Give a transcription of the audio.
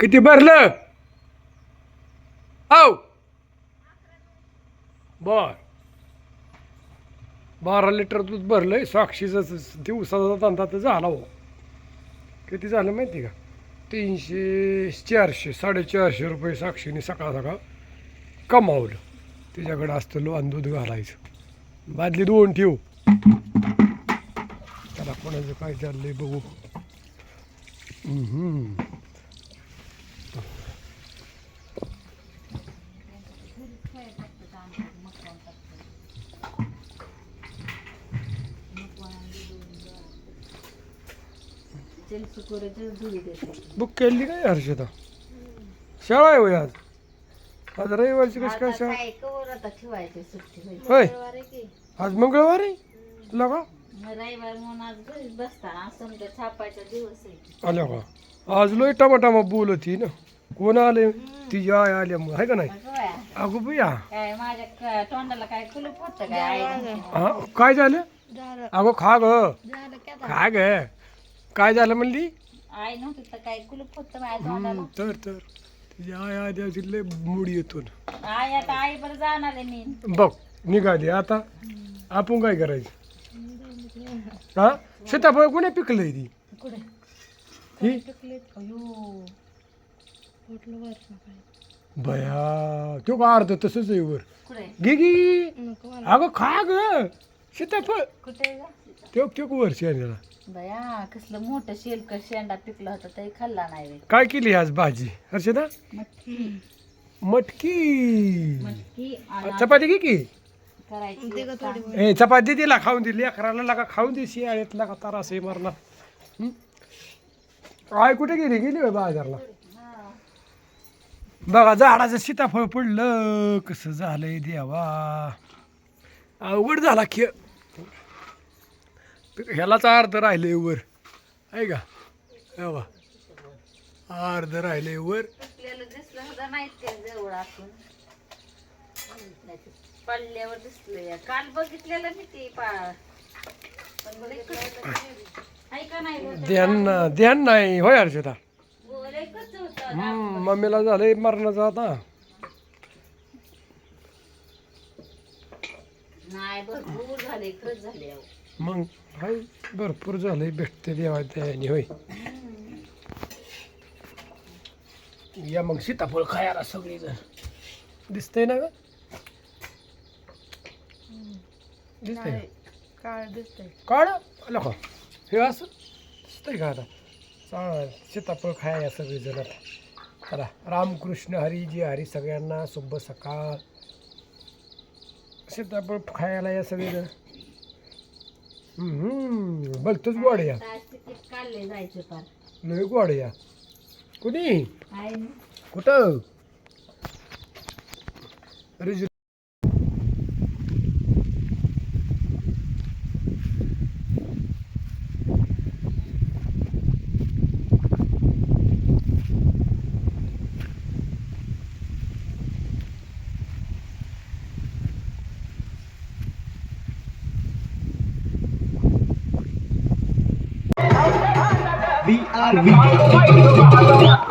किती भरलं? औ बर. बारा लिटर दूध भरलंय साक्षीचं दिवसाचा धंदा तर झाला हो. किती झालं माहिती का? तीनशे चारशे साडेचारशे रुपये साक्षीने सकाळ सकाळ कमावलं. तिच्याकडं असतं लोन दूध घालायचं. बादली दोन ठेव. त्याला कोणाचं काय चाललंय बघू. बुक केली काय हर्षदा शाळा आहे होय आज? आज रविवारची कशी काय शाळा? ठेवायचे सुट्टी होईल. होय. रविवार आहे की? आज मंगळवार आहे? तुला का? मग रविवार म्हणून आज घरीच बसताना समजा छापायचा दिवस आहे. आल्या का? आज लोय टमाटामा बोलती ना. कोण आले? तिची आय आल्या मग आहे का नाही? अगं बाया, काय माझ्या क- तोंडाला काय कुलूप होतं काय? आई? हा काय झालं? अगो खा ग. खा ग. काय झालं म्हणली? आई नव्हती तर काय कुलूप होतं माझ्या तोंडाला? हम्म, तर. तर तिची आय आल्या लय मुडी येतो ना. आई आता आई बरं जाणार आहे मी. बघ निघाली. आता आपण काय करायचं? हा? सीताफळ कोणी पिकलंय ती? कुठे? ही? अयो. बया तो का अर्ध तसंच आहे वर. कुठे गे गी अगं खा ग. सीताफळ. कुठे ग? तो तो वर शेणाला बया कसलं मोठं शेलक शेंडा पिकला होता तरी खाल्ला नाही रे काय केली आज भाजी? हर्षदा? मटकी. मटकी. मटकी आणि चपाती घे की? करायची ए चपाती दिला खाऊन दिली अकराला लागा खाऊन दे. शियाळ्यात लागा तारा असे मारला. आय कुठे गेली? गेली होय बाजारला? हा. बघा झाडाचं सीताफळ पडलं. कसं झालंय देवा. अवघड झाला खेळ. ह्यालाच अर्ध राहिले वर. आहे का? बघा. अर्ध राहिले वर. पडल्यावर दिसलं काल बघितलेलं मी ते. ध्यान ध्यान नाही. होय होतं. हम्म, मम्मीला झालंय मरणाचं आता. नाही भरपूर झाले खरंच झाले अहो. मग हाय भरपूर झालंय भेटते देवा त्याने होय. या मग सीताफळ खायला सगळी जण दिसतंय ना ग? दिसतंय काळ दिसतंय. काढ हे असं? दिसतंय का आता? चाल सीताफळ खाया सगळी जण चला रामकृष्ण हरी जी हरी सगळ्यांना शुभ सकाळ. सीताफळ खायला या सगळी जण. हम्म बघतोच गोड या. काढले जायचे फार लय गोड या. कुणी? कुठं? रिजु 他发了个位置发了